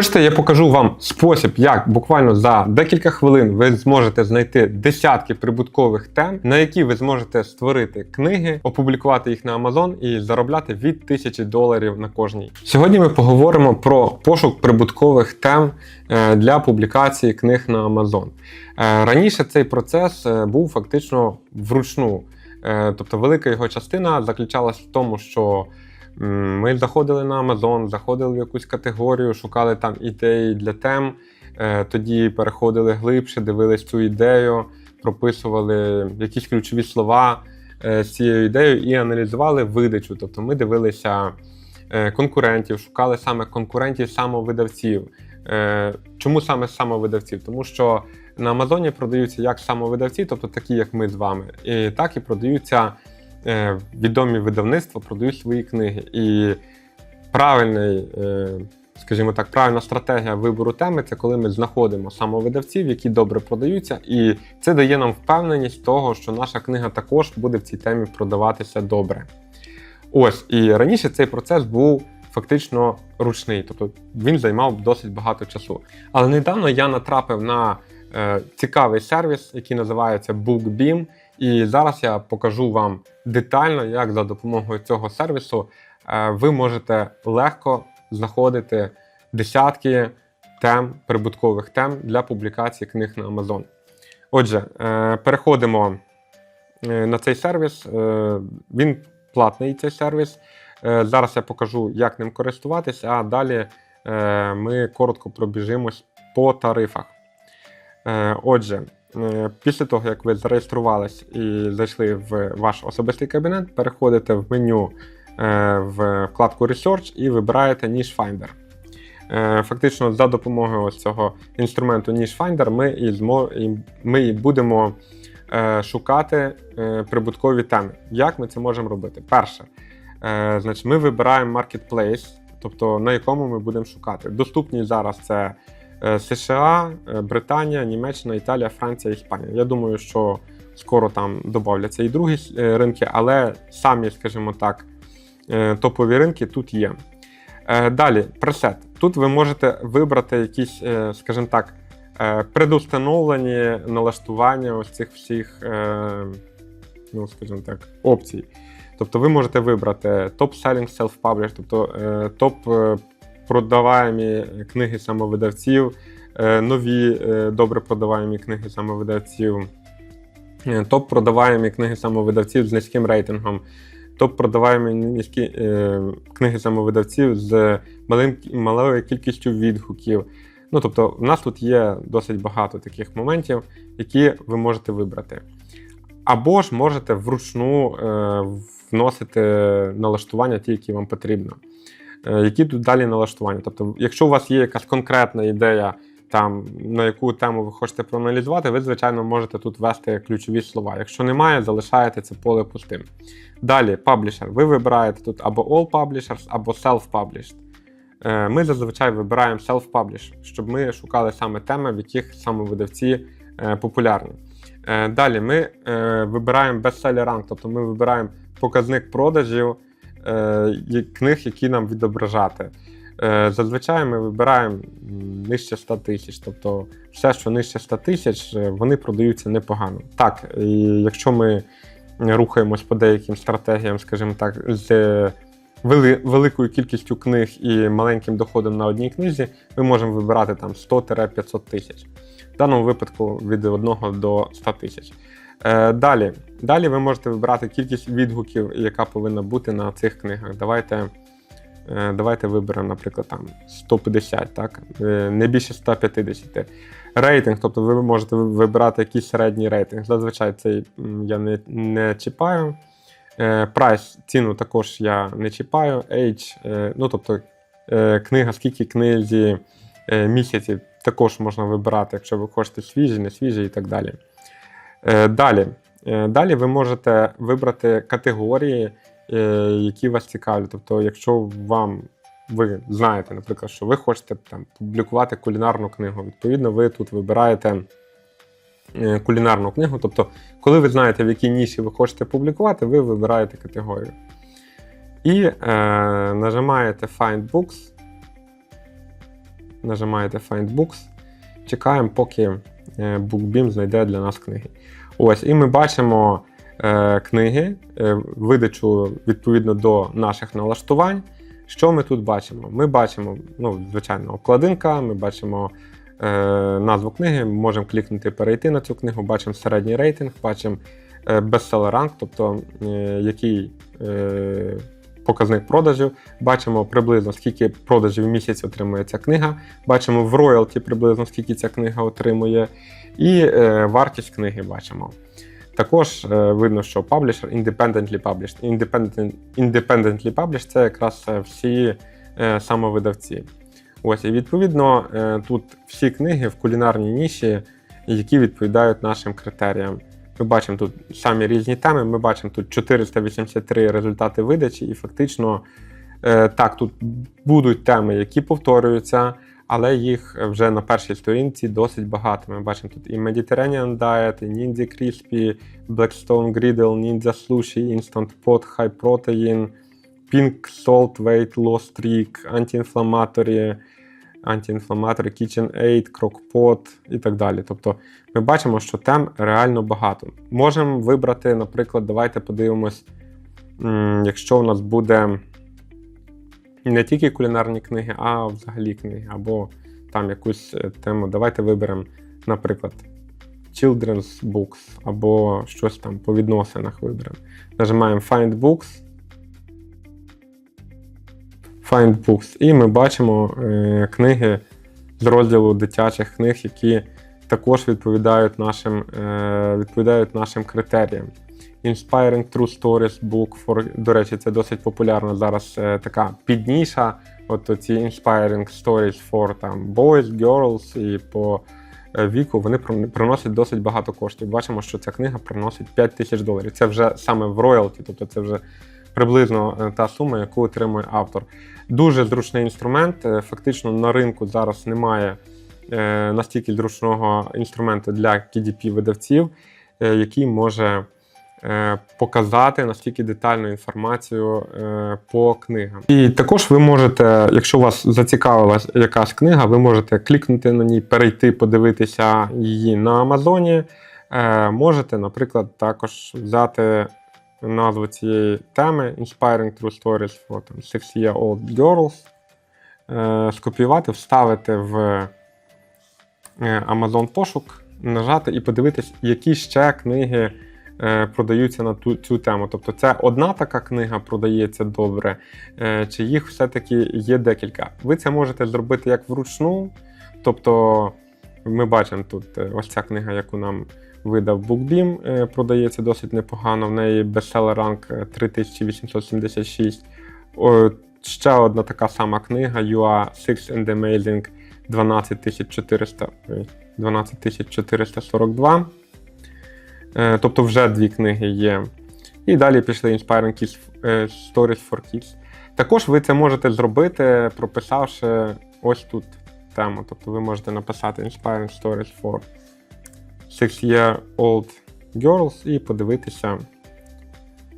Хочете, я покажу вам спосіб, як буквально за декілька хвилин ви зможете знайти десятки прибуткових тем, на які ви зможете створити книги, опублікувати їх на Amazon і заробляти від тисячі доларів на кожній. Сьогодні ми поговоримо про пошук прибуткових тем е, для публікації книг на Amazon. Е, Раніше цей процес е, був фактично вручну. Тобто велика його частина заключалась в тому, що ми заходили на Amazon, заходили в якусь категорію, шукали там ідеї для тем, е, тоді переходили глибше, дивились цю ідею, прописували якісь ключові слова е, з цією ідеєю і аналізували видачу. Тобто ми дивилися е, конкурентів, шукали саме конкурентів самовидавців. Чому саме самовидавців? Тому що на Амазоні продаються як самовидавці, тобто такі, як ми з вами, і так і продаються відомі видавництва, продають свої книги. І правильний, е, скажімо так, правильна стратегія вибору теми це коли ми знаходимо самовидавців, які добре продаються, і це дає нам впевненість того, що наша книга також буде в цій темі продаватися добре. Ось і раніше цей процес був фактично ручний, тобто він займав досить багато часу. Але недавно я натрапив на е, цікавий сервіс, який називається BookBeam. І зараз я покажу вам детально, як за допомогою цього сервісу е, ви можете легко знаходити десятки тем, прибуткових тем для публікації книг на Amazon. Отже, е, переходимо е, на цей сервіс. Він платний цей сервіс. Зараз я покажу, як ним користуватись, а далі ми коротко пробіжимось по тарифах. Отже, після того, як ви зареєструвались і зайшли в ваш особистий кабінет, переходите в меню е, в вкладку Research і вибираєте Niche Finder. Е, Фактично, за допомогою ось цього інструменту Niche Finder ми і, ми будемо е, шукати е, прибуткові теми. Як ми це можемо робити? Перше, е, значить, ми вибираємо Marketplace, тобто на якому ми будемо шукати. Доступні зараз це е, США, е, Британія, Німеччина, Італія, Франція, Іспанія. Я думаю, що скоро там додавляться і другі е, ринки, але самі, скажімо так, е, топові ринки тут є. Е, Далі, пресет. Тут ви можете вибрати якісь, е, скажімо так, е, предустановлені налаштування ось цих всіх, е, ну, скажімо так, опцій. Тобто ви можете вибрати топ-selling self-publish, тобто е, топ е, продаваємі книги самовидавців, е, нові е, добре продаваємі книги самовидавців, е, топ продаваємі книги самовидавців з низьким рейтингом, топ продаваємі низькі книги самовидавців з малим, малою кількістю відгуків. Ну, тобто, в нас тут є досить багато таких моментів, які ви можете вибрати. Або ж можете вручну е, вносити налаштування, ті, які вам потрібно. Е, які тут далі налаштування? Тобто, якщо у вас є якась конкретна ідея, там, на яку тему ви хочете проаналізувати, ви, звичайно, можете тут ввести ключові слова. Якщо немає, залишаєте це поле пустим. Далі, паблішер. Ви вибираєте тут або All Publishers, або Self-Published. Е, Ми зазвичай вибираємо Self-Publish, щоб ми шукали саме теми, в яких саме видавці е, популярні. Далі ми вибираємо bestseller rank, тобто ми вибираємо показник продажів книг, які нам відображати. Е, Зазвичай ми вибираємо нижче 100 тисяч, тобто все, що нижче 100 тисяч, е, вони продаються непогано. Так, і якщо ми рухаємось по деяким стратегіям, скажімо так, з вели- великою кількістю книг і маленьким доходом на одній книзі, ми можемо вибирати там 100-500 тисяч. В даному випадку від 1 до 100 тисяч. Е, далі. далі ви можете вибрати кількість відгуків, яка повинна бути на цих книгах. Давайте, е, давайте виберемо, наприклад, там 150, так? Е, не більше 150. Рейтинг, тобто ви можете вибирати якийсь середній рейтинг. Зазвичай цей я не, не чіпаю. Прайс, ціну також я не чіпаю. Age, ну тобто книга, скільки книзі місяців, також можна вибирати, якщо ви хочете свіжі, не свіжі і так далі. Е, Далі. Е, Далі ви можете вибрати категорії, е, які вас цікавлять. Тобто, якщо вам ви знаєте, наприклад, що ви хочете там, публікувати кулінарну книгу, відповідно, ви тут вибираєте кулінарну книгу. Тобто, коли ви знаєте, в якій ніші ви хочете публікувати, ви вибираєте категорію. І е, нажимаєте Find Books. нажимаєте Find Books, чекаємо, поки BookBeam знайде для нас книги. Ось, і ми бачимо е, книги, е, видачу відповідно до наших налаштувань. Що ми тут бачимо? Ми бачимо, ну, звичайно, обкладинка, ми бачимо е, назву книги, можемо клікнути, перейти на цю книгу, бачимо середній рейтинг, бачимо е, bestseller ранг, тобто е, який е, показник продажів, бачимо приблизно скільки продажів в місяць отримує ця книга, бачимо в роялті приблизно скільки ця книга отримує, і е, вартість книги бачимо. Також е, видно, що publisher independently published. Independent, independently published це якраз е, всі е, самовидавці. Ось, і відповідно е, тут всі книги в кулінарній ніші, які відповідають нашим критеріям. Ми бачимо тут самі різні теми. Ми бачимо тут 483 результати видачі, і фактично е, так, тут будуть теми, які повторюються, але їх вже на першій сторінці досить багато. Ми бачимо тут і Mediterranean Diet, і Ninja Crispy, Blackstone Griddle, Ninja Sushi, Instant Pot, High Protein, Pink Salt Weight Loss Trick, Anti-Inflammatory, Anti-Inflammatory Kitchen Aid, Crockpot і так далі. Тобто ми бачимо, що тем реально багато. Можемо вибрати, наприклад, давайте подивимось, якщо у нас буде не тільки кулінарні книги, а взагалі книги, або там якусь е, тему. Давайте виберемо, наприклад, Children's Books, або щось там по відносинах виберемо. Нажимаємо Find Books. Find Books. І ми бачимо е, книги з розділу дитячих книг, які також відповідають нашим, е, відповідають нашим критеріям. Inspiring True Stories Book, for, до речі, це досить популярна зараз е, така підніша. От ці Inspiring Stories for там, Boys, Girls і по віку вони приносять досить багато коштів. Бачимо, що ця книга приносить 5 тисяч доларів. Це вже саме в роялті, тобто це вже приблизно е, та сума, яку отримує автор. Дуже зручний інструмент. Е, Фактично на ринку зараз немає е, настільки зручного інструменту для KDP-видавців, який може показати настільки детальну інформацію по книгам. І також ви можете, якщо вас зацікавила якась книга, ви можете клікнути на ній, перейти, подивитися її на Амазоні. Можете, наприклад, також взяти назву цієї теми Inspiring True Stories for там, 6-year-old girls, е, скопіювати, вставити в е, Amazon пошук, нажати і подивитись, які ще книги е, продаються на ту, цю тему. Тобто це одна така книга продається добре, е, чи їх все-таки є декілька. Ви це можете зробити як вручну. Тобто ми бачимо тут е, ось ця книга, яку нам видав BookBeam, е, продається досить непогано. В неї бестселер ранг е, 3876. Ще одна така сама книга UA Six and Amazing 12400, 12442. Е, Тобто вже дві книги є. І далі пішли Inspiring Kids, е, Stories for Kids. Також ви це можете зробити, прописавши ось тут тему. Тобто ви можете написати Inspiring Stories for 6-year-old girls і подивитися,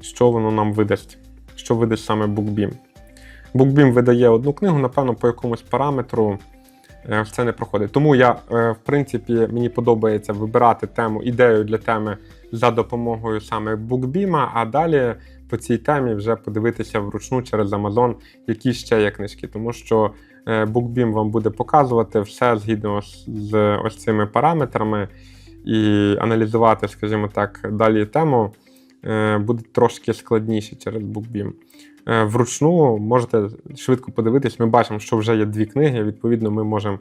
що воно нам видасть, що видасть саме BookBeam. BookBeam видає одну книгу, напевно, по якомусь параметру це не проходить. Тому я, е, в принципі, мені подобається вибирати тему, ідею для теми за допомогою саме BookBeam, а далі по цій темі вже подивитися вручну через Amazon, які ще є книжки. Тому що BookBeam вам буде показувати все згідно з, ось цими параметрами і аналізувати, скажімо так, далі тему е, буде трошки складніше через BookBeam. Е, Вручну можете швидко подивитись, ми бачимо, що вже є дві книги. Відповідно, ми можемо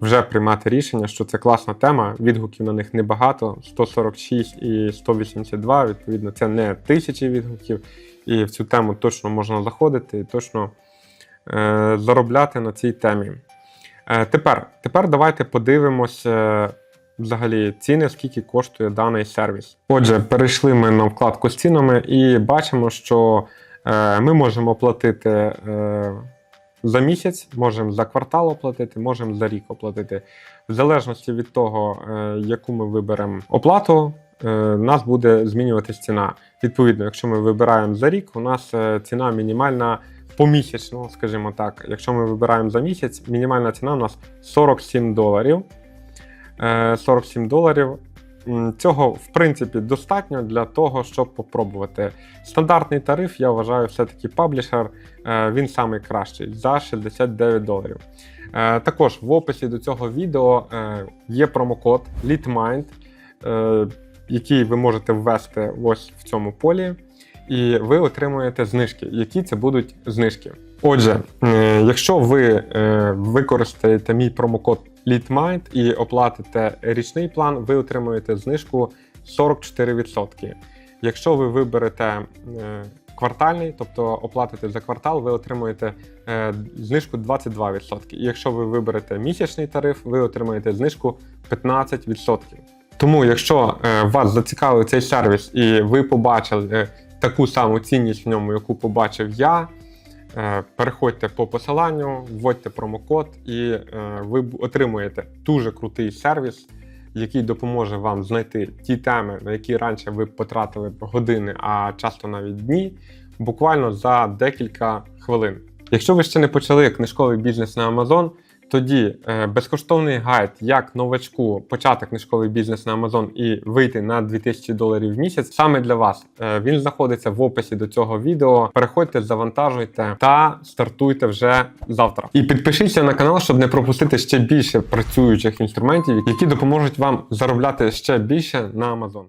вже приймати рішення, що це класна тема. Відгуків на них небагато: 146 і 182. Відповідно, це не тисячі відгуків, і в цю тему точно можна заходити і точно е, заробляти на цій темі. Е, тепер, тепер давайте подивимося взагалі ціни, скільки коштує даний сервіс. Отже, перейшли ми на вкладку з цінами і бачимо, що е, ми можемо оплатити е, за місяць, можемо за квартал оплатити, можемо за рік оплатити. В залежності від того, е, яку ми виберемо оплату, е, у нас буде змінюватись ціна. Відповідно, якщо ми вибираємо за рік, у нас е, ціна мінімальна помісячно, скажімо так. Якщо ми вибираємо за місяць, мінімальна ціна у нас 47 доларів. Е, 47 доларів. Цього, в принципі, достатньо для того, щоб попробувати. Стандартний тариф, я вважаю, все-таки паблішер, е, він самий кращий за 69 доларів. Е, Також в описі до цього відео е, є промокод LeadMind, е, який ви можете ввести ось в цьому полі, і ви отримуєте знижки. Які це будуть знижки? Отже, е, якщо ви е, використаєте мій промокод LeadMind і оплатите річний план, ви отримуєте знижку 44%. Якщо ви виберете е, квартальний, тобто оплатите за квартал, ви отримуєте знижку 22%. І якщо ви виберете місячний тариф, ви отримаєте знижку 15%. Тому, якщо вас зацікавив цей сервіс і ви побачили таку саму цінність в ньому, яку побачив я, е, переходьте по посиланню, вводьте промокод, і е, ви отримуєте дуже крутий сервіс, який допоможе вам знайти ті теми, на які раніше ви потратили години, а часто навіть дні, буквально за декілька хвилин. Якщо ви ще не почали книжковий бізнес на Amazon, тоді е, безкоштовний гайд, як новачку почати книжковий бізнес на Amazon і вийти на 2000 доларів в місяць, саме для вас. Е, він знаходиться в описі до цього відео. Переходьте, завантажуйте та стартуйте вже завтра. І підпишіться на канал, щоб не пропустити ще більше працюючих інструментів, які допоможуть вам заробляти ще більше на Amazon.